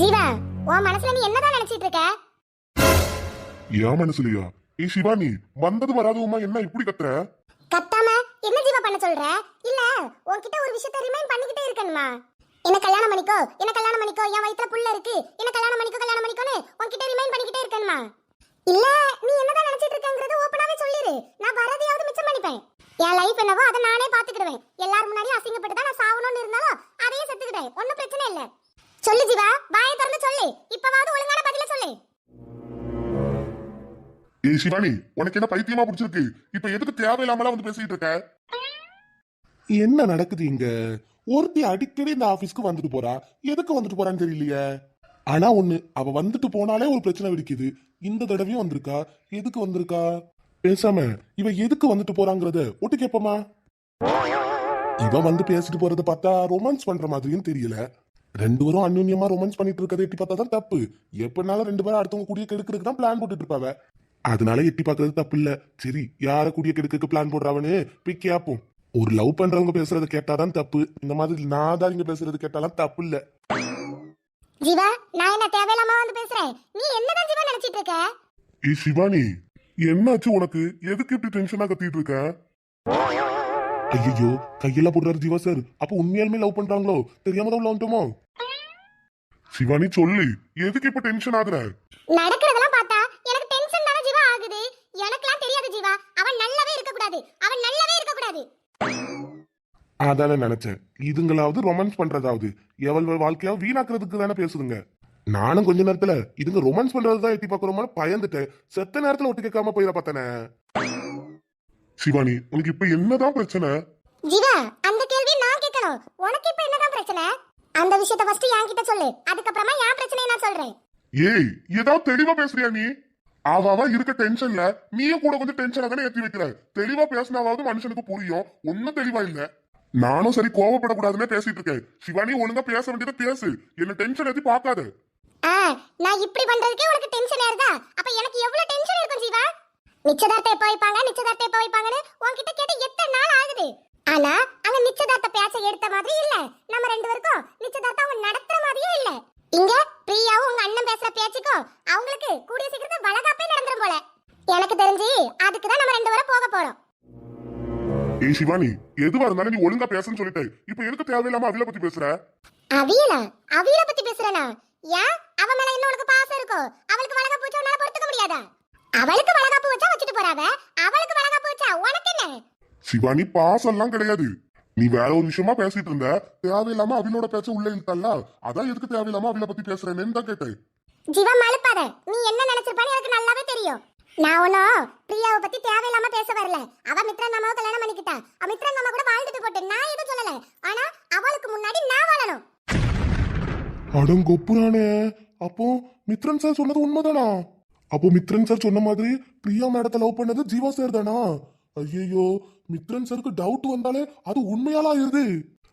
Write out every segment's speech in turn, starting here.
ஜீவா உன் மனசுல நீ என்னதான் நினைச்சிட்டு இருக்க? என் மனசுலயா? ஏ சிவானி வந்தது வராதவுமா என்ன இப்படி கத்துற? கத்தாம என்ன ஜீவா பண்ண சொல்ற? இல்ல உன்கிட்ட ஒரு விஷயத்தை ரிமைண்ட் பண்ணிக்கிட்டே இருக்கணுமா? என்ன கல்யாணம் பண்ணிக்கோ என்ன கல்யாணம் பண்ணிக்கோ என் வயித்துல புள்ள இருக்கு. என்ன கல்யாணம் பண்ணிக்கோ கல்யாணம் பண்ணிக்கோன்னு உன்கிட்ட ரிமைண்ட் பண்ணிக்கிட்டே இருக்கணுமா? இல்ல நீ என்னதான் நினைச்சிட்டு இருக்கங்கிறத ஓப்பனாவே சொல்லிரு. நான் வரதையாவது மிச்சம் பண்ணிப்பேன். என் லைஃப் என்னவோ அதை நானே பாத்துக்கிடுவேன் எல்லாரும் முன்னாடி அசிங்கப்பட்டு தான் நான் சாவணும்னு இருந்தாலும் அதையே செத்துக்கிட்டேன் ஒன்னும் பிரச்சனை இல்ல. சொல்லு ஜீவா வாயை திறந்து சொல்லு. இப்பவாவது ஒழுங்கான பதில சொல்லு. ஏ சிவானி உனக்கு என்ன பைத்தியமா பிடிச்சிருக்கு? இப்ப எதுக்கு தேவையில்லாமலாம் வந்து பேசிட்டு இருக்க? என்ன நடக்குது இங்க? ஒருத்தி அடிக்கடி இந்த ஆபீஸ்க்கு வந்துட்டு போறா. எதுக்கு வந்துட்டு போறான்னு தெரியலையே. ஆனா ஒண்ணு அவ வந்துட்டு போனாலே ஒரு பிரச்சனை வெடிக்குது. இந்த தடவையும் வந்திருக்கா. எதுக்கு வந்திருக்கா? பேசாம இவ எதுக்கு வந்துட்டு போறாங்கறத ஒட்டு கேப்பமா இவ வந்து பேசிட்டு போறத பார்த்தா ரொமான்ஸ் பண்ற மாதிரியும் தெரியல. ரெண்டு பேரும் அந்யுன்யமா ரொமான்ஸ் பண்ணிட்டு இருக்கதை எட்டி பார்த்தா தான் தப்பு. எப்பனாலும் ரெண்டு பேரும் அடுத்தவங்க கூடிய கெடுக்கிறதுக்கு தான் பிளான் போட்டுட்டு இருப்பாவ. அதனால எட்டி பார்க்கறது தப்பு இல்ல. சரி யார கூடிய கெடுக்க பிளான் போடுறாவன்னு போய் கேப்போம். ஒரு லவ் பண்றவங்க பேசுறத கேட்டாதான் தப்பு. இந்த மாதிரி நான் தான் இங்க பேசுறது கேட்டாலாம் தப்பு இல்ல. ஜீவா நான் என்ன தேவையில்லாம வந்து பேசுறேன்? நீ என்னதான் ஜீவா நினைச்சிட்டு இருக்க? ஏ சிவானி என்னாச்சு உனக்கு? எதுக்கு இப்படி டென்ஷனா கத்திட்டு இருக்க? ஐயோ கையெல்லாம் போடுறாரு ஜீவா சார் அப்ப உண்மையாலுமே லவ் பண்றாங்களோ? தெரியாம தான் வந்துட்டோமோ? சிவானி சொல்லு எதுக்கு இப்ப டென்ஷன் ஆகுற? நடக்கிறதெல்லாம் பார்த்தா எனக்கு டென்ஷன் தானே ஜீவா ஆகுது. எனக்கெல்லாம் தெரியாது ஜீவா அவன் நல்லாவே இருக்க கூடாது அவன் நல்லாவே இருக்க கூடாது அதானே நினைச்சேன். இதுங்களாவது ரொமான்ஸ் பண்றதாவது. எவள் வாழ்க்கையா வீணாக்குறதுக்கு தானே பேசுதுங்க. நானும் கொஞ்ச நேரத்துல இதுங்க ரொமான்ஸ் பண்றதுதான் எட்டி பாக்குறோமா பயந்துட்டேன். செத்த நேரத்துல ஒட்டு கேட்காம போயிட பார்த்தனே. சிவானி உனக்கு இப்ப என்னதான் பிரச்சனை? ஜீவா அந்த கேள்வி நான் கேட்கணும். உனக்கு இப்ப என்னதான் பிரச்சனை? அந்த விஷயத்த ஃபர்ஸ்ட் என்கிட்ட சொல்லு. அதுக்கப்புறமா என் பிரச்சனையை நான் சொல்றேன். ஏய் ஏதாவது தெளிவா பேசுறியா நீ? அவ இருக்க டென்ஷன்ல நீயும் கூட கொஞ்சம் டென்ஷனா தானே ஏத்தி வைக்கிற. தெளிவா பேசினாவது மனுஷனுக்கு புரியும். ஒன்னும் தெளிவா இல்ல. நானும் சரி கோவப்படக்கூடாதுன்னு பேசிட்டு இருக்கேன். சிவானி ஒழுங்கா பேச வேண்டியதை பேசு. என்ன டென்ஷன் ஏத்தி பார்க்காத. ஆ நான் இப்படி பண்றதுக்கே உனக்கு டென்ஷன் ஏறுதா அப்ப எனக்கு எவ்வளவு டென்ஷன் இருக்கும் ஜீவா நிச்சயதார்த்தம் எப்ப வைப்பாங்க? நிச்சயதார்த்தம் எப்ப வைப்பாங்கன்னு உன்கிட்ட கேட்டு எத்தனை நாள் ஆகுது? ஆனா அங்க நிச்சயதார்த்த பேச்சை எடுத்த மாதிரி இல்ல. நம்ம ரெண்டு பேருக்கும் நிச்சயதார்த்தம் அவங்க நடத்துற மாதிரியே இல்ல. இங்க பிரியாவும் உங்க அண்ணன் பேசுற பேச்சுக்கும் அவங்களுக்கு கூடிய சீக்கிரத்துல வளகாப்பே நடந்துரும் போல. எனக்கு தெரிஞ்சு அதுக்கு தான் நம்ம ரெண்டு பேரும் போக போறோம். ஏய் சிவானி எதுவா இருந்தாலும் நீ ஒழுங்கா பேசுன்னு சொல்லிட்டேன் இப்ப எதுக்கு தேவையில்லாம அவில பத்தி பேசுற? அவியலா? அவியல பத்தி பேசுறனா? ஏன்? அவ மேல என்ன உனக்கு பாசம் இருக்கோ? அவளுக்கு வளகாப்பு வச்சா உன்னால பொறுத்துக்க முடியாதா? அவளுக்கு வளகாப்பு வச்சா வச்சுட்டு போறாவ அவளுக்கு வளகாப்பு வச்சா உனக்கு என்ன? சிவானி பாசம்லாம் கிடையாது. நீ வேற ஒரு விஷயமா பேசிட்டு இருந்த தேவையில்லாம அவிலோட பேச்ச உள்ள இழுத்தல்ல அதான் எதுக்கு தேவையில்லாம அவில பத்தி பேசுறேன்னு தான் கேட்டேன். ஜீவா மழுப்பாத. நீ என்ன நினைச்சிருப்பான்னு எனக்கு நல்லாவே தெரியும். நான் ஒன்னும் பிரியாவை பத்தி தேவையில்லாம பேச வரல. அவ மித்ரன் மாமாவை கல்யாணம் பண்ணிக்கிட்டா. அவ மித்ரன் மாமா கூட வாழ்ந்துட்டு போட்டு நான் எதுவும் சொல்லல. ஆனா அவளுக்கு முன்னாடி நான் வாழணும். அடங்கொப்புறானே. அப்போ மித்ரன் சார் சொன்னது உண்மைதானா? அப்போ மித்ரன் சார் சொன்ன மாதிரி பிரியா மேடத்தை லவ் பண்ணது ஜீவா சார் தானா? ஐயோ மித்ரன் சாருக்கு டவுட் வந்தாலே அது உண்மையாலா ஆயிருது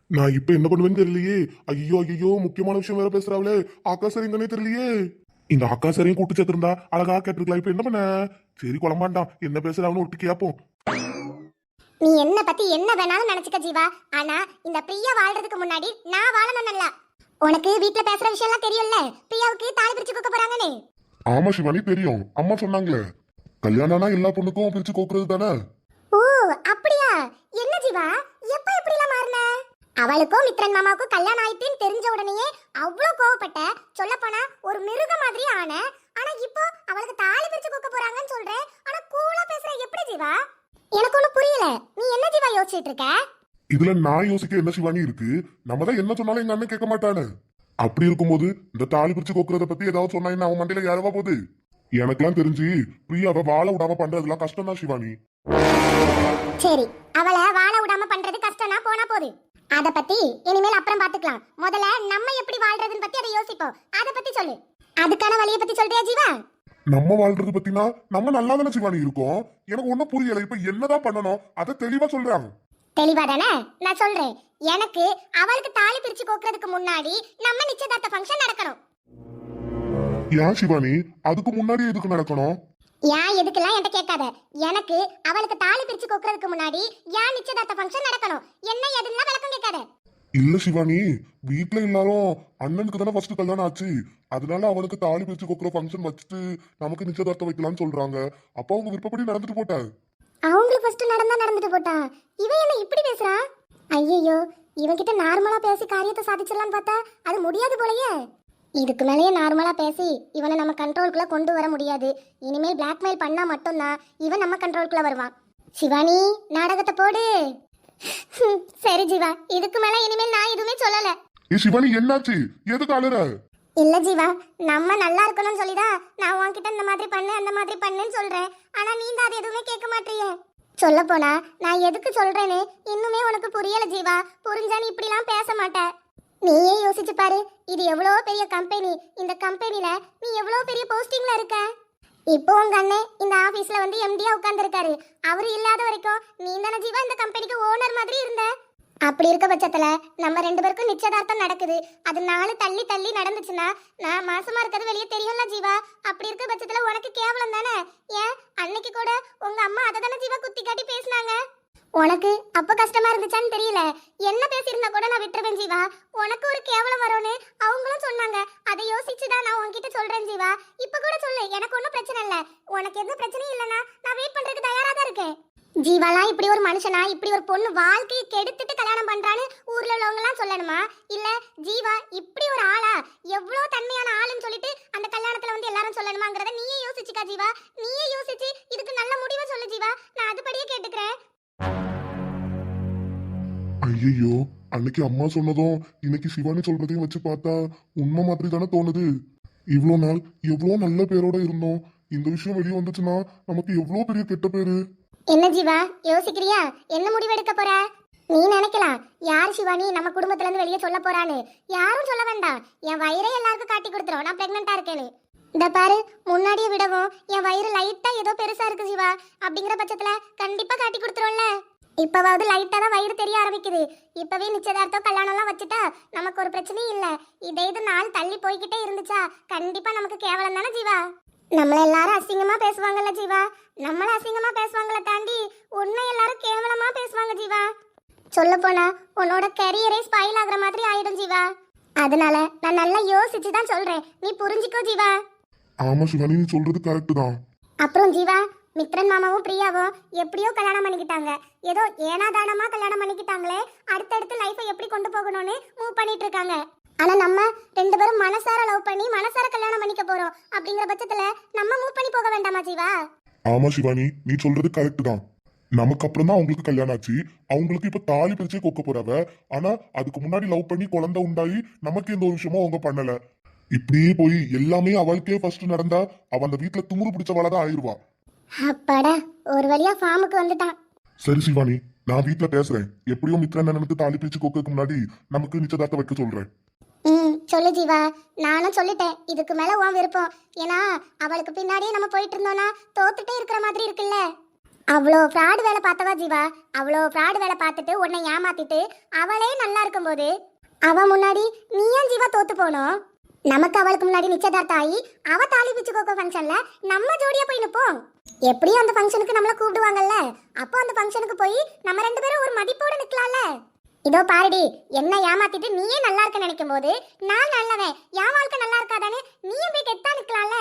நான் இப்ப என்ன பண்ணுவேன்னு தெரியலையே. ஐயோ ஐயோ முக்கியமான விஷயம் வேற பேசுறாங்களே அக்கா சார் எங்கன்னே தெரியலையே. இந்த அக்கா சாரையும் கூட்டு சேர்த்திருந்தா அழகா கேட்டிருக்கலாம். இப்ப என்ன பண்ண? சரி குழம்பாண்டான். என்ன பேசுறான்னு ஒட்டு கேப்போம். நீ என்ன பத்தி என்ன வேணாலும் நினைச்சுக்க ஜீவா. ஆனா இந்த பிரியா வாழ்றதுக்கு முன்னாடி நான் வாழணும் நல்லா உனக்கு வீட்ல பேசுற விஷயம் எல்லாம் தெரியும்ல? பிரியாவுக்கு தாலி பிரிச்சு கொடுக்க போறாங்கன்னு. ஆமா சிவானி தெரியும். அம்மா சொன்னாங்களே. கல்யாணம்னா எல்லா பொண்ணுக்கும் பிரிச்சு கோக்குறது தானே? அப்படியா? என்ன ஜீவா? எப்ப எப்படி எல்லாம் மாறின? அவளுக்கும் மித்ரன் மாமாவுக்கும் கல்யாணம் ஆயிட்டுன்னு தெரிஞ்ச உடனேயே அவ்வளோ கோவப்பட்ட சொல்ல போனா ஒரு மிருக மாதிரி ஆன. ஆனா இப்போ அவளுக்கு தாலி பிரிச்சு கொடுக்க போறாங்கன்னு சொல்றேன். ஆனா கூலா பேசுற எப்படி ஜீவா? எனக்கு ஒண்ணு புரியல. நீ என்ன ஜீவா யோசிச்சிட்டு இருக்க? இதுல நான் யோசிக்க என்ன சிவானி இருக்கு? நம்ம தான் என்ன சொன்னாலும் எங்க அண்ணன் கேட்க மாட்டானு. அப்படி இருக்கும்போது இந்த தாலி பிரிச்சு கொக்குறத பத்தி ஏதாவது சொன்னா அவன் மண்டையில யாரவா போகுது? எனக்கெல்லாம் தெரிஞ்சு பிரியாவை வாழ விடாம பண்றதுலாம் கஷ்டம் தான் சிவானி. சரி அவளை வாழ விடாம பண்றது கஷ்டம்னா போனா போகுது அத பத்தி இனிமேல் அப்புறம் பாத்துக்கலாம். முதல்ல நம்ம எப்படி வாழ்றதுன்னு பத்தி அதை யோசிப்போம். அத பத்தி சொல்லு. அதுக்கான வழியை பத்தி சொல்றியா ஜீவா? நம்ம வாழ்றது பத்தினா நம்ம நல்லா தானே சிவானி இருக்கோம்? எனக்கு ஒண்ணும் புரியல. இப்ப என்னதான் பண்ணணும்? அதை தெளிவா சொல்றாங்க. தெளிவா தானே? நான் சொல்றேன். எனக்கு அவளுக்கு தாலி பிரிச்சு கோக்குறதுக்கு முன்னாடி நம்ம நிச்சயதார்த்த ஃபங்க்ஷன் நடக்கணும். ஏன் சிவானி அதுக்கு முன்னாடி எதுக்கு நடக்கணும்? ஏன் எதுக்கெல்லாம் என்கிட்ட கேட்காத? எனக்கு அவளுக்கு தாலி பிரிச்சு கோக்குறதுக்கு முன்னாடி ஏன் நிச்சயதார்த்த ஃபங்க்ஷன் நடக்கணும்? என்ன எதுன்னா விளக்கம் கேட்காத. இல்ல சிவானி வீட்ல எல்லாரும் அண்ணனுக்கு தானே ஃபர்ஸ்ட் கல்யாணம் ஆச்சு. அதனால அவனுக்கு தாலி பிரிச்சு கொக்குற ஃபங்க்ஷன் வச்சுட்டு நமக்கு நிச்சயதார்த்தம் வைக்கலாம்னு சொல்றாங்க. அப்ப அவங்க விருப்பப்படி நடந்துட்டு போட்டா? அவங்களுக்கு ஃபர்ஸ்ட் நடந்தா நடந்துட்டு போட்டா. இவன் என்ன இப்படி பேசுறா? ஐயோ இவன்கிட்ட நார்மலா பேசி காரியத்தை சாதிச்சிடலாம்னு பார்த்தா அது முடியாது போலயே. இதுக்கு மேலேயே நார்மலா பேசி இவனை நம்ம கண்ட்ரோலுக்குள்ள கொண்டு வர முடியாது. இனிமேல் பிளாக்மெயில் பண்ணா மட்டும்தான் இவன் நம்ம கண்ட்ரோலுக்குள்ள வருவான். சிவானி நாடகத்தை போடு. சரி ஜீவா இதுக்கு மேல இனிமேல் நான் எதுவுமே சொல்லல. ஏ சிவானி என்னாச்சு? எதுக்கு அழுற? இல்ல ஜீவா நம்ம நல்லா இருக்கணும்னு சொல்லிதான் நான் உன்கிட்ட இந்த மாதிரி பண்ணு அந்த மாதிரி பண்ணுன்னு சொல்றேன். ஆனா நீ தான் அது எதுவுமே கேட்க மாட்டியே. சொல்ல போனா நான் எதுக்கு சொல்றேன்னு இன்னுமே உனக்கு புரியல ஜீவா. புரிஞ்சா நீ இப்படிலாம் பேச மாட்ட. நீயே யோசிச்சு பாரு. இது எவ்வளோ பெரிய கம்பெனி இந்த கம்பெனில நீ எவ்வளோ பெரிய போஸ்டிங்ல இருக்க? இப்போ உங்க அண்ணன் இந்த ஆபீஸ்ல வந்து எம்டியா உட்கார்ந்துருக்காரு. அவரு இல்லாத வரைக்கும் நீ தானே ஜீவா இந்த கம்பெனிக்கு ஓனர் மாதிரி இருந்த? அப்படி இருக்க பட்சத்துல நம்ம ரெண்டு பேருக்கும் நிச்சயதார்த்தம் நடக்குது. அது நாலு தள்ளி தள்ளி நடந்துச்சுன்னா நான் மாசமா இருக்கிறது வெளியே தெரியும்ல ஜீவா. அப்படி இருக்க பட்சத்துல உனக்கு கேவலம் தானே? ஏன்? அன்னைக்கு கூட உங்க அம்மா அதை தானே ஜீவா குத்தி காட்டி பேசினாங்க? உனக்கு அப்ப கஷ்டமா இருந்துச்சான்னு தெரியல. என்ன பேசியிருந்தா கூட நான் விட்டுருவேன் ஜீவா. உனக்கு ஒரு கேவலம் வரும்னு அவங்களும் சொன்னாங்க. அதை யோசிச்சுதான் நான் உன்கிட்ட சொல்றேன் ஜீவா. இப்ப கூட சொல்லு எனக்கு ஒன்றும் பிரச்சனை இல்ல. உனக்கு எந்த பிரச்சனையும் இல்லைன்னா நான் வெயிட் பண்றதுக்கு தயாரா தான் இருக்கேன். ஜீவாலாம் இப்படி ஒரு மனுஷனா இப்படி ஒரு பொண்ணு வாழ்க்கையை கெடுத்துட்டு கல்யாணம் பண்றான்னு ஊர்ல உள்ளவங்க எல்லாம் சொல்லணுமா? இல்ல ஜீவா இப்படி ஒரு ஆளா? எவ்வளவு தன்மையான ஆளுன்னு சொல்லிட்டு அந்த கல்யாணத்துல வந்து எல்லாரும் சொல்லணுமாங்கிறத நீயே யோசிச்சுக்கா ஜீவா. நீயே யோசிச்சு இதுக்கு நல்ல முடிவை சொல்லு ஜீவா. நான் அதுபடியே கேட்டுக்கிறேன். ஐயோ அன்னைக்கு அம்மா சொன்னதும் இன்னைக்கு சிவானி சொல்றதையும் வச்சு பார்த்தா உண்மை மாதிரி தானே தோணுது. இவ்வளோ நாள் எவ்வளோ நல்ல பேரோட இருந்தோம். இந்த விஷயம் வெளியே வந்துச்சுன்னா நமக்கு எவ்வளோ பெரிய கெட்ட பேரு? என்ன ஜீவா யோசிக்கிறியா? என்ன முடிவு எடுக்க போற? நீ நினைக்கலாம் யார் சிவானி நம்ம குடும்பத்துல இருந்து வெளியே சொல்ல போறான்னு? யாரும் சொல்ல வேண்டாம். என் வயிறே எல்லாருக்கும் காட்டி கொடுத்துரும். நான் பிரெக்னெண்டா இருக்கேன்னு. இந்த பாரு முன்னாடியே விடவும் என் வயிறு லைட்டா ஏதோ பெருசா இருக்கு சிவா. அப்படிங்கிற பட்சத்துல கண்டிப்பா காட்டி கொடுத்துரும்ல இப்பவாவது லைட்டா தான் வயிறு தெரிய ஆரம்பிக்குது. இப்பவே நிச்சயதார்த்தம் கல்யாணம்லாம் வச்சுட்டா நமக்கு ஒரு பிரச்சனையும் இல்ல. இதே இது நாள் தள்ளி போய்கிட்டே இருந்துச்சா. கண்டிப்பா நமக்கு கேவலம் தானே ஜீவா நம்மள எல்லாரும் அசிங்கமா பேசுவாங்கல்ல ஜீவா நம்மள அசிங்கமா பேசுவாங்கள தாண்டி உன்னை எல்லாரும் கேவலமா பேசுவாங்க ஜீவா சொல்ல போனா உன்னோட கரியரே ஸ்பாயில் ஆகுற மாதிரி ஆயிடும் ஜீவா அதனால நான் நல்லா யோசிச்சு தான் சொல்றேன். நீ புரிஞ்சுக்கோ ஜீவா ஆமா சிவானி நீ சொல்றது கரெக்ட் தான். அப்புறம் ஜீவா மித்ரன் மாமாவும் பிரியாவும் எப்படியோ கல்யாணம் பண்ணிக்கிட்டாங்க. ஏதோ ஏனாதானமா கல்யாணம் பண்ணிக்கிட்டாங்களே அடுத்தடுத்து லைஃபை எப்படி கொண்டு போகணும்னு மூவ் பண்ணிட்டு இருக்காங்க ஆனா நம்ம ரெண்டு பேரும் மனசார லவ் பண்ணி மனசார கல்யாணம் பண்ணிக்க போறோம் அப்படிங்கிற பட்சத்துல நம்ம மூவ் பண்ணி போக வேண்டாமா ஜீவா? ஆமா சிவானி நீ சொல்றது கரெக்ட் தான். நமக்கு அப்புறம் தான் அவங்களுக்கு கல்யாணம் ஆச்சு. அவங்களுக்கு இப்ப தாலி பிரிச்சே கொக்க போறவ. ஆனா அதுக்கு முன்னாடி லவ் பண்ணி குழந்தை உண்டாயி நமக்கு எந்த ஒரு விஷயமும் அவங்க பண்ணல. இப்படியே போய் எல்லாமே அவளுக்கே ஃபர்ஸ்ட் நடந்தா அவ அந்த வீட்டுல துமுறு பிடிச்சவளா தான் ஆயிருவா. அப்பாடா ஒரு வழியா ஃபார்முக்கு வந்துட்டான். சரி சிவானி நான் வீட்ல பேசுறேன். எப்படியும் மித்ரன் அண்ணனுக்கு தாலி பிரிச்சு கொக்கறதுக்கு முன்னாடி நமக்கு நிச்சயதார்த்தம் வைக்க சொல்றேன். ம் சொல்லு ஜீவா. நானும் சொல்லிட்டேன். இதுக்கு மேல உன் விருப்பம். ஏன்னா அவளுக்கு பின்னாடியே நம்ம போயிட்டு இருந்தோம்னா தோத்துட்டே இருக்கிற மாதிரி இருக்குல்ல. அவ்வளோ ஃப்ராடு வேலை பார்த்தவா ஜீவா? அவ்வளோ ஃப்ராடு வேலை பார்த்துட்டு உன்னை ஏமாத்திட்டு அவளே நல்லா இருக்கும்போது அவ முன்னாடி நீ ஏன் ஜீவா தோத்து போனோம்? நமக்கு அவளுக்கு முன்னாடி நிச்சயதார்த்தம் ஆகி அவ தாலி பிச்சு கோக்கோ ஃபங்க்ஷன்ல நம்ம ஜோடியா போய் நிப்போம். எப்படியும் அந்த ஃபங்க்ஷனுக்கு நம்மள கூப்பிடுவாங்கல்ல? அப்போ அந்த ஃபங்க்ஷனுக்கு போய் நம்ம ரெண்டு பேரும் ஒரு மதிப்போட நிக்கலாம்ல? இதோ பாருடி என்ன ஏமாத்திட்டு நீயே நல்லா இருக்க நினைக்கும் போது நான் நல்லவன் என் வாழ்க்கை நல்லா இருக்காதானே நீயும் போய் கெத்தா நிக்கலாம்ல?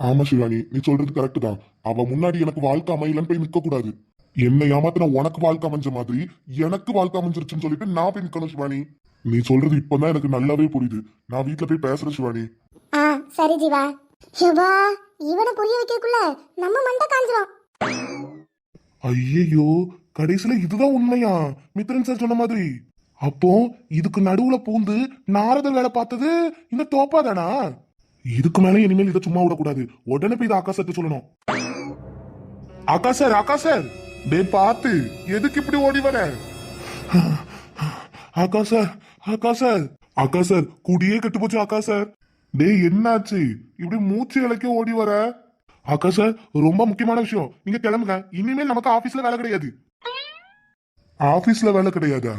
ஆமா சிவானி நீ சொல்றது கரெக்ட் தான். அவ முன்னாடி எனக்கு வாழ்க்கை அமையலன்னு போய் நிக்க கூடாது என்ன ஏமாத்தின உனக்கு வாழ்க்கை அமைஞ்ச மாதிரி எனக்கு வாழ்க்கை அமைஞ்சிருச்சுன்னு சொல்லிட்டு நான் போய் நிக்கணும் சிவானி. நீ சொல்றது இப்பதான் எனக்கு நல்லாவே புரியுது. நான் வீட்ல போய் பேசுறேன் சிவானி. ஆ சரி ஜீவா. ஷிவா இவனை புரிய வைக்கக்குள்ள நம்ம மண்டை காஞ்சிரும். ஐயையோ கடைசியில இதுதான் உண்மையா? மித்ரன் சார் சொன்ன மாதிரி. அப்போ இதுக்கு நடுவுல பூந்து நாரதர் வேலை பார்த்தது இந்த தோப்பாதானா இதுக்கு மேல இனிமேல் இதை சும்மா விடக்கூடாது. உடனே போய் இதை ஆகாசத்தை சொல்லணும். ஆகாசர் ஆகாசர் டே பார்த்து எதுக்கு இப்படி ஓடி வர? அக்கா சார். அக்கா சார் குடியே கெட்டு போச்சு சார். டேய் என்னாச்சு? இப்படி மூச்சு இலக்கே ஓடி வர? அக்கா சார் ரொம்ப முக்கியமான விஷயம். நீங்க கிளம்புங்க. இனிமேல் நமக்கு ஆபீஸ்ல வேலை கிடையாது. ஆபீஸ்ல வேலை கிடையாதா?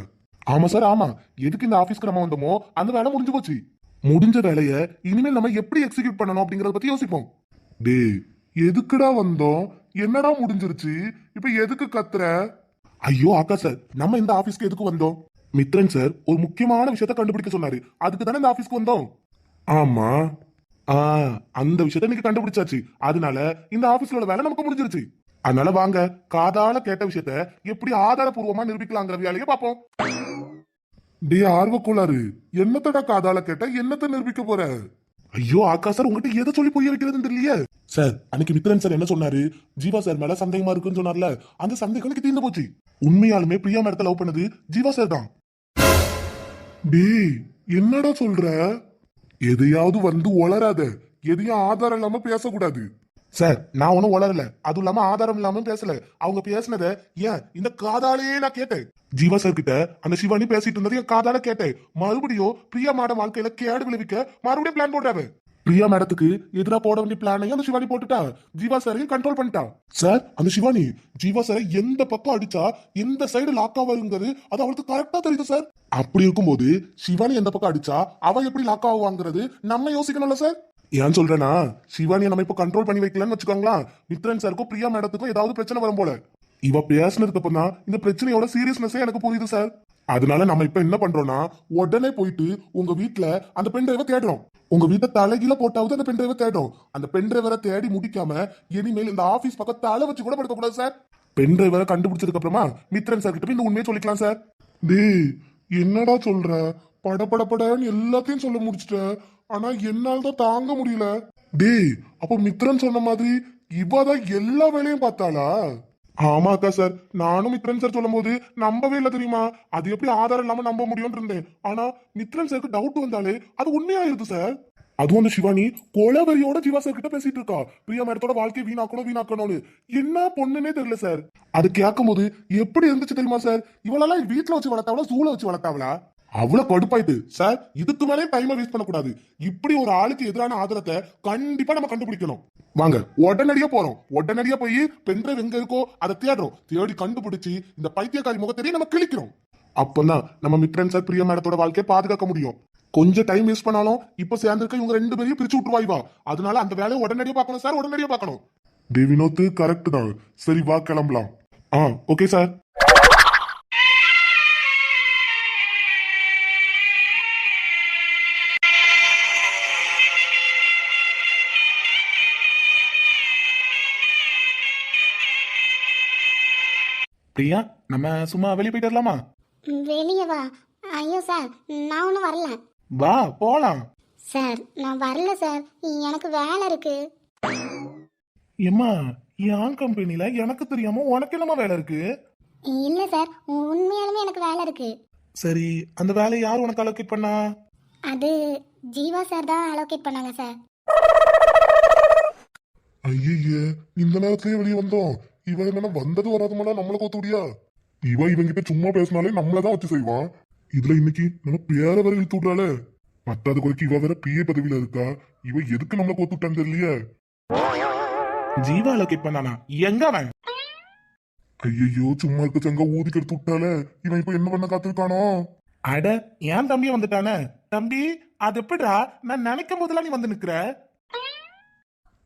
ஆமா சார் ஆமா. எதுக்கு இந்த ஆபீஸ்க்கு நம்ம வந்தோமோ அந்த வேலை முடிஞ்சு போச்சு. முடிஞ்ச வேலைய இனிமேல் நம்ம எப்படி எக்ஸிக்யூட் பண்ணணும் அப்படிங்கறத பத்தி யோசிப்போம். டேய் எதுக்குடா வந்தோம்? என்னடா முடிஞ்சிருச்சு? இப்ப எதுக்கு கத்துற? ஐயோ அக்கா சார் நம்ம இந்த ஆபீஸ்க்கு எதுக்கு வந்தோம்? மித்ரன் சார் ஒரு முக்கியமான விஷயத்த கண்டுபிடிக்க சொன்னாரு. அதுக்கு தானே இந்த ஆபீஸ்க்கு வந்தோம். ஆமா. ஆ அந்த விஷயத்த நீங்க கண்டுபிடிச்சாச்சு. அதனால இந்த ஆபீஸ்ல உள்ள வேலை நமக்கு முடிஞ்சிருச்சு. அதனால வாங்க காதால கேட்ட விஷயத்த எப்படி ஆதாரபூர்வமா நிரூபிக்கலாங்கிற வேலையை பார்ப்போம். டே ஆர்வக்கோளாறு. என்னத்தடா காதால கேட்ட என்னத்த நிரூபிக்க போற? ஐயோ ஆக்கா சார் உங்ககிட்ட எதை சொல்லி புரிய வைக்கிறதுன்னு தெரியலையே. சார் அன்னைக்கு மித்ரன் சார் என்ன சொன்னாரு? ஜீவா சார் மேல சந்தேகமா இருக்குன்னு சொன்னார்ல. அந்த சந்தேகம் எனக்கு தீர்ந்து போச்சு. உண்மையாலுமே பிரியா மேடத்தை லவ் பண்ணது ஜீவா சார் தான். டேய் என்னடா சொல்ற? எதையாவது வந்து ஒளராத. எதையும் ஆதாரம் இல்லாம பேசக்கூடாது. சார் நான் ஒன்றும் உளரல அதுவும் இல்லாம ஆதாரம் இல்லாம பேசல. அவங்க பேசினத ஏன் இந்த காதாலேயே நான் கேட்டேன். ஜீவா சார் கிட்ட அந்த சிவானி பேசிட்டு இருந்தது என் காதால கேட்டேன். மறுபடியும் பிரியா மாட வாழ்க்கையில கேடு விளைவிக்க மறுபடியும் பிளான் போட்டாரு பிரியா மேடத்துக்கு எதிராக போட வேண்டிய பிளானையும் அந்த சிவானி போட்டுட்டா. ஜீவா சாரையும் கண்ட்ரோல் பண்ணிட்டா. சார் அந்த சிவானி ஜீவா சாரை எந்த பக்கம் அடிச்சா எந்த சைடு லாக் ஆகுங்கிறது அது அவளுக்கு கரெக்டா தெரியுது சார் அப்படி இருக்கும்போது சிவானி எந்த பக்கம் அடிச்சா அவ எப்படி லாக் ஆகுவாங்கிறது நம்ம யோசிக்கணும்ல சார் ஏன் சொல்றேன்னா சிவானியை நம்ம இப்போ கண்ட்ரோல் பண்ணி வைக்கலன்னு வச்சுக்கோங்களேன். மித்ரன் சாருக்கும் பிரியா மேடத்துக்கும் ஏதாவது பிரச்சனை வரும் போல. இவ பேசினதுக்கு அப்புறம் தான் இந்த பிரச்சனையோட சீரியஸ்னஸே எனக்கு புரியுது சார் அதனால நம்ம இப்ப என்ன பண்றோம்னா உடனே போயிட்டு உங்க வீட்டுல அந்த பென் டிரைவை தேடுறோம். உங்க வீட்டை தலைகீழ போட்டாவது அந்த பெண் டிரைவை தேடுறோம். அந்த பென் டிரைவரை தேடி முடிக்காம இனிமேல் இந்த ஆபீஸ் பக்கம் தலை வச்சு கூட படுக்க கூடாது சார் பென் டிரைவரை கண்டுபிடிச்சதுக்கு அப்புறமா மித்ரன் சார் கிட்ட போய் இந்த உண்மையை சொல்லிக்கலாம் சார் டேய் என்னடா சொல்ற? படபடபடன்னு எல்லாத்தையும் சொல்ல முடிச்சிட்ட. ஆனா என்னால தான் தாங்க முடியல. டேய் அப்ப மித்ரன் சொன்ன மாதிரி இவாதான் எல்லா வேலையும் பார்த்தாளா? ஆமாக்கா சார். நானும் மித்ரன் சார் சொல்லும் போது நம்பவே இல்லை தெரியுமா? அது எப்படி ஆதாரம் இல்லாம நம்ப முடியும்னு இருந்தேன். ஆனா மித்ரன் சாருக்கு டவுட் வந்தாலே அது உண்மையாயிருது சார். அதுவும் அந்த சிவானி கொலவெறியோட ஜீவா சார் கிட்ட பேசிட்டு இருக்கா. பிரியா மேடத்தோட வாழ்க்கையை வீணாக்கணும் வீணாக்கணும்னு. என்ன பொண்ணுன்னே தெரியல சார். அது கேட்கும் போது எப்படி இருந்துச்சு தெரியுமா சார்? இவளெல்லாம் வீட்டுல வச்சு வளர்த்தாவளா சூழ வச்சு வளர்த்தாவளா? அவ்வளவு கடுப்பாயிட்டு. சார் இதுக்கு மேலே டைமை வேஸ்ட் பண்ணக்கூடாது. இப்படி ஒரு ஆளுக்கு எதிரான ஆதாரத்தை கண்டிப்பா நம்ம கண்டுபிடிக்கணும். வாங்க உடனடியா போறோம். உடனடியா போய் பென்ட்ரைவ் எங்க இருக்கோ அதை தேடுறோம். தேடி கண்டுபிடிச்சு இந்த பைத்தியக்காரி முகத்தையும் நம்ம கிழிக்கிறோம். அப்பதான் நம்ம மித்ரன் சார் பிரியா மேடத்தோட வாழ்க்கையை பாதுகாக்க முடியும். கொஞ்சம் டைம் வேஸ்ட் பண்ணாலும் இப்ப சேர்ந்திருக்க இவங்க ரெண்டு பேரையும் பிரிச்சு விட்டுருவாய்வா அதனால அந்த வேலையை உடனடியா பார்க்கணும் சார் உடனடியா பார்க்கணும். டே வினோத் கரெக்ட் தான். சரி வா கிளம்பலாம். ஆ ஓகே சார் பிரியா நம்ம சும்மா வெளியே போயிட்டு வரலாமா? வெளியே வா. ஐயோ சார் நான் ஒன்றும் வரல. வா போலாம். சார் நான் வரல சார். எனக்கு வேலை இருக்கு. ஏம்மா என் கம்பெனில எனக்கு தெரியாம உனக்கு என்னமா வேலை இருக்கு? இல்லை சார் உண்மையாலுமே எனக்கு வேலை இருக்கு. சரி அந்த வேலையை யார் உனக்கு அலோகேட் பண்ணா? அது ஜீவா சார் தான் அலோகேட் பண்ணாங்க சார். ஐயே இந்த நேரத்திலேயே வெளியே வந்தோம். இவன் என்ன வந்தது வராதுமெல்லாம் நம்மள கோத்துடியா இவன் இவங்கிட்ட சும்மா பேசினாலே நம்மளதான் வச்சு செய்வான் இதுல இன்னைக்கு நம்ம பேர வர இழுத்து விடுறாளே. பத்தாவது குறைக்கு இவ வேற பிஏ பதவியில இருக்கா? இவ எதுக்கு நம்மள கோத்து விட்டான்னு தெரியலையே. ஜீவா லொகேட் பண்ணானா எங்க அவன்? ஐயோ சும்மா இருக்க சங்க ஊதி கெடுத்து விட்டாலே இவன் இப்ப என்ன பண்ண காத்திருக்கானோ? அட ஏன் தம்பி வந்துட்டானே? தம்பி அது எப்படிடா? நான் நினைக்கும் போதெல்லாம் நீ வந்து நிக்கிற?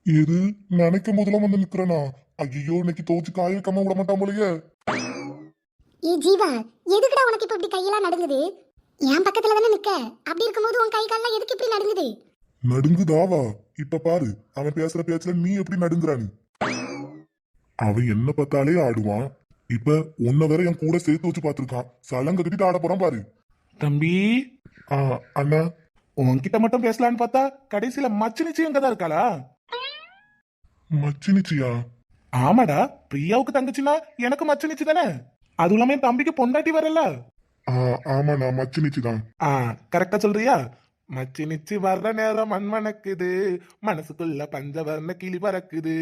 எது? நினைக்கும் போதெல்லாம் வந்து நிக்கிறனா? ஐயோ இன்னைக்கு தோச்சு காய வைக்காம விட மாட்டான் போலயே. ஏ ஜீவா எதுக்குடா உனக்கு இப்போ இப்படி கையெல்லாம் நடுங்குது? என் பக்கத்துல தானே நிக்க? அப்படி இருக்கும்போது உன் கை கால்லாம் எதுக்கு இப்படி நடுங்குது? நடுங்குதாவா? இப்ப பாரு அவன் பேசுற பேச்சுல நீ எப்படி நடுங்குறான்னு. அவன் என்ன பார்த்தாலே ஆடுவான். இப்ப உன்னை வேற என் கூட சேர்த்து வச்சு பார்த்திருக்கான். சலங்க கட்டிட்டு ஆட போறான் பாரு. தம்பி. ஆ அண்ணா. உன்கிட்ட மட்டும் பேசலான்னு பார்த்தா கடைசியில மச்சு நிச்சயம் இங்கதான் இருக்காளா? மச்சி நிச்சியா? ஆமாடா பிரியாவுக்கு தங்கச்சின்னா எனக்கு மச்சு நிச்சு தானே? அதுவும் இல்லாம என் தம்பிக்கு பொண்டாட்டி வரல ஆ ஆமாண்ணா மச்சி நிச்சி தான். ஆ கரெக்டா சொல்றியா? மச்சி நிச்சு வர்ற நேரம் மண் மணக்குது மனசுக்குள்ள பஞ்சவர்ண கிளி பறக்குது.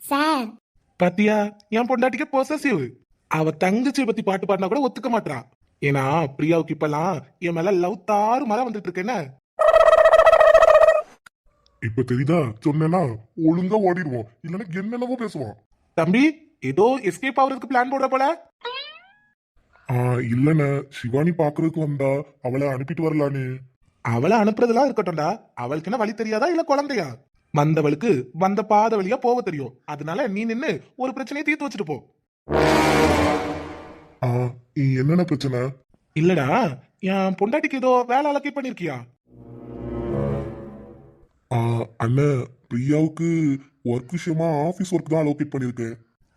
சார். பாத்தியா என் பொண்டாட்டிக்கு பொசசிவ் அவ தங்கச்சியை பத்தி பாட்டு பாடினா கூட ஒத்துக்க மாட்றான் ஏன்னா பிரியாவுக்கு இப்பெல்லாம் என் மேல லவ் தாறு மரம் வந்துட்டு இருக்கேன்னு இப்ப தெரியுதா? சொன்னேன்னா ஒழுங்கா ஓடிடுவோம். இல்லைன்னா என்னென்னவோ பேசுவான் தம்பி ஏதோ எஸ்கேப் ஆகுறதுக்கு பிளான் போடுற போல? இல்லண்ணே. சிவானி பாக்குறதுக்கு வந்தா அவளை அனுப்பிட்டு வரலான்னு அவளை அனுப்புறதெல்லாம் இருக்கட்டும்டா. அவளுக்கு என்ன வழி தெரியாதா இல்ல குழந்தையா? வந்தவளுக்கு வந்த பாத வழியா போக தெரியும். அதனால நீ நின்னு ஒரு பிரச்சனையை தீர்த்து வச்சுட்டு போ. என்னென்ன பிரச்சனை? இல்லடா என் பொண்டாட்டிக்கு ஏதோ வேலை அலக்கேட் பண்ணிருக்கியா? அண்ணன் பிரியாவுக்கு ஒர்க் விஷயமா ஆபீஸ் ஒர்க் தான் அலோகேட் பண்ணிருக்கேன்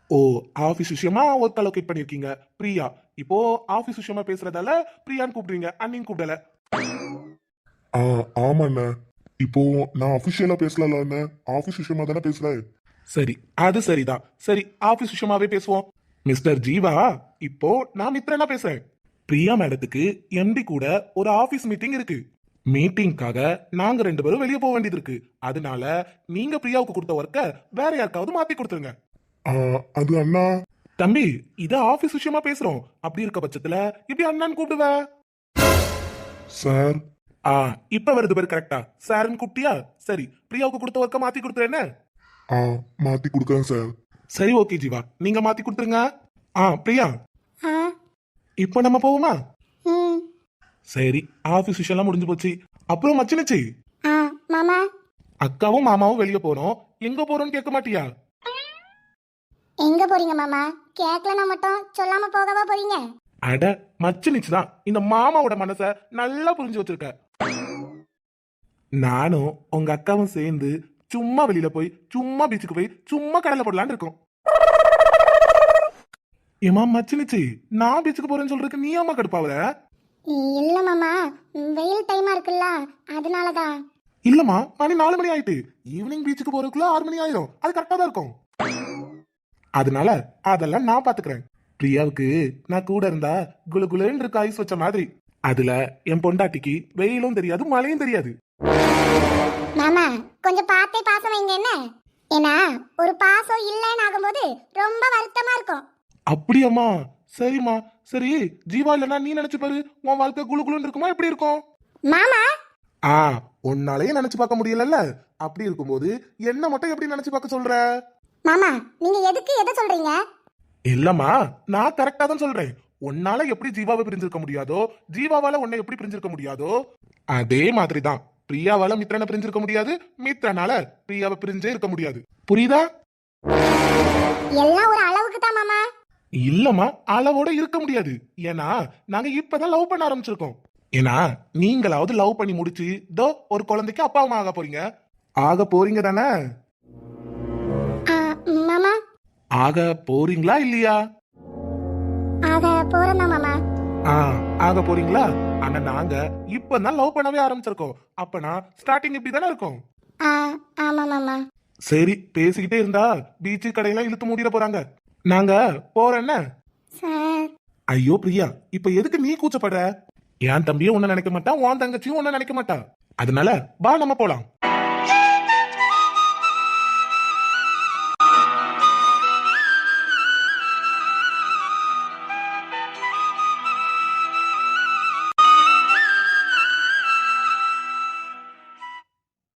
ஓ ஆபீஸ் விஷயமா ஒர்க் அலோகேட் பண்ணிருக்கீங்க பிரியா இப்போ ஆபீஸ் விஷயமா பேசுறதால பிரியான்னு கூப்பிடுறீங்க அண்ணின்னு கூப்பிடல. ஆ ஆமா அண்ணன் இப்போ நான் அபிஷியலா பேசல அண்ணன் ஆபீஸ் விஷயமா தானே பேசுறேன்? சரி அது சரிதான். சரி ஆபீஸ் விஷயமாவே பேசுவோம். மிஸ்டர் ஜீவா இப்போ நான் மித்ரனா பேசுறேன். பிரியா மேடத்துக்கு எம்டி கூட ஒரு ஆபீஸ் மீட்டிங் இருக்கு. மீட்டிங்காக நாங்க ரெண்டு பேரும் வெளியே போக வேண்டியது இருக்கு அதனால நீங்க பிரியாவுக்கு கொடுத்த ஒர்க்க வேற யாருக்காவது மாத்தி கொடுத்துருங்க. ஆ, அது அண்ணா? தம்பி இது ஆபீஸ் விஷயமா பேசுறோம். அப்படி இருக்க பட்சத்துல இப்படி அண்ணான்னு கூப்பிடுவ. சார்? ஆ இப்ப வருது பேர் கரெக்டா சார்னு கூப்பிட்டியா? சரி பிரியாவுக்கு கொடுத்த ஒர்க்க மாத்தி கொடுத்துறேன்னு ஆ மாத்தி கொடுக்குறேன் சார். சரி ஓகே ஜீவா. நீங்க மாத்தி கொடுத்துருங்க. ஆ பிரியா. ஆ. இப்போ நம்ம போவோமா? சரி ஆபீஸ் விஷயம்லாம் முடிஞ்சு போச்சு. அப்புறம் மச்சினுச்சு ஆ மாமா. அக்காவும் மாமாவும் வெளியே போறோம். எங்க போறோம்னு கேட்க மாட்டியா? எங்க போறீங்க மாமா? கேட்கலனா மட்டும் சொல்லாம போகவா போறீங்க? அட மச்சினிச்சு தான் இந்த மாமாவோட மனச நல்லா புரிஞ்சு வச்சிருக்க. நானும் உங்க அக்காவும் சேர்ந்து சும்மா வெளியில போய் சும்மா பீச்சுக்கு போய் சும்மா கடலை போடலான்னு இருக்கோம். ஏமா மச்சினிச்சு நான் பீச்சுக்கு போறேன்னு சொல்றதுக்கு நீ ஏமா கடுப்பாவற? இல்ல மாமா வெயில் டைமா இருக்குல்ல அதனாலதான் இல்லம்மா மணி நாலு மணி ஆயிட்டு. ஈவினிங் பீச்சுக்கு போறதுக்குள்ள ஆறு மணி ஆயிரும். அது கரெக்டா தான் இருக்கும். அதனால அதெல்லாம் நான் பாத்துக்கிறேன். பிரியாவுக்கு நான் கூட இருந்தா குளு குளுன்னு இருக்க ஐஸ் வச்ச மாதிரி. அதுல என் பொண்டாட்டிக்கு வெயிலும் தெரியாது மழையும் தெரியாது. மாமா கொஞ்சம் பார்த்தே பாசம் வைங்க என்ன? ஏன்னா ஒரு பாசம் இல்லைன்னு ஆகும்போது ரொம்ப வருத்தமா இருக்கும். அப்படியாம்மா. சரிம்மா. சரி ஜீவா இல்லைன்னா நீ நினைச்சு பாரு. உன் வாழ்க்கை குளு குளுன்னு இருக்குமா? எப்படி இருக்கும்? மாமா? ஆ உன்னாலேயே நினைச்சு பார்க்க முடியலல்ல. அப்படி இருக்கும்போது என்ன மட்டும் எப்படி நினைச்சு பார்க்க சொல்ற? மாமா நீங்க எதுக்கு எதை சொல்றீங்க? இல்லம்மா நான் கரெக்டா தான் சொல்றேன். உன்னால எப்படி ஜீவாவை பிரிஞ்சிருக்க முடியாதோ ஜீவாவால உன்னை எப்படி பிரிஞ்சிருக்க முடியாதோ அதே மாதிரி தான் பிரியாவால மித்ரனை பிரிஞ்சிருக்க முடியாது மித்ரனால பிரியாவை பிரிஞ்சே இருக்க முடியாது. புரியுதா? எல்லாம் ஒரு அளவுக்கு தான் மாமா. இல்லம்மா அளவோட இருக்க முடியாது. ஏன்னா நாங்க இப்பதான் லவ் பண்ண ஆரம்பிச்சிருக்கோம். ஏன்னா நீங்களாவது லவ் பண்ணி முடிச்சு தோ ஒரு குழந்தைக்கு அப்பா அம்மா ஆக போறீங்க. ஆக போறீங்க தானே? மாமா. ஆக போறீங்களா இல்லையா? போறேன் மாமா. ஆ ஆக போறீங்களா? ஆனா நாங்க இப்பதான் லவ் பண்ணவே ஆரம்பிச்சிருக்கோம். அப்பனா ஸ்டார்டிங் இப்படி தானே இருக்கும்? ஆ ஆமா மாமா. சரி பேசிக்கிட்டே இருந்தா பீச்சு கடையெல்லாம் இழுத்து மூடிட போறாங்க. நாங்க போறேன்ன சார். ஐயோ பிரியா இப்ப எதுக்கு நீ கூச்சப்படுற? என் தம்பியும் உன்ன நினைக்க மாட்டான் உன் தங்கச்சியும் உன்ன நினைக்க மாட்டா அதனால வா நம்ம போலாம்.